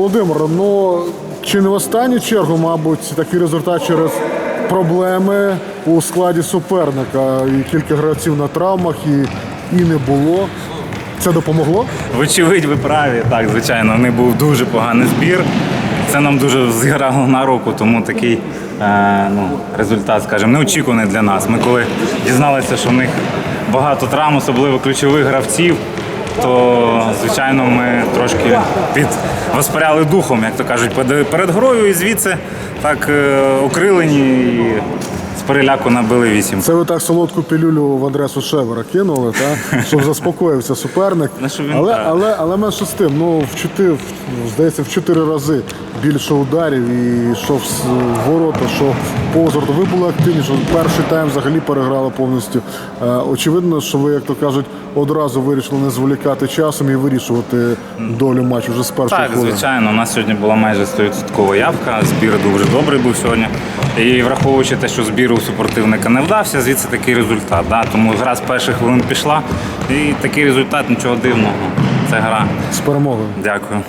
Володимир, ну чи не в останню чергу, мабуть, такий результат через проблеми у складі суперника. І кілька гравців на травмах, і, і не було. Це допомогло? Вочевидь, ви праві. Так, звичайно, в них був дуже поганий збір. Це нам дуже зіграло на руку, тому такий е, ну, результат, скажімо, неочікуваний для нас. Ми коли дізналися, що в них багато травм, особливо ключових гравців, то звичайно ми трошки під воспаряли духом, як то кажуть, перед- грою і звідси так е, окрилені і з переляку набили вісім. Це ви так солодку пілюлю в адресу Шевера кинули, та? щоб заспокоївся суперник. Ну, щоб він Але, так. але, але менше з тим, ну, в чотири, здається, в чотири рази більше ударів і що в, с- в ворота, що повз ворота. Ви були активніші. Перший тайм взагалі переграли повністю. Е, очевидно, що ви, як то кажуть, одразу вирішили не зволікати часом і вирішувати долю матчу вже з першої Так, хвилини. звичайно, у нас сьогодні була майже 100% явка. Збір дуже добрий був сьогодні. І враховуючи те, що збір у супротивника не вдався, звідси такий результат. Да? Тому гра з перших хвилин пішла, і такий результат нічого дивного. Це гра. З перемогою. Дякую.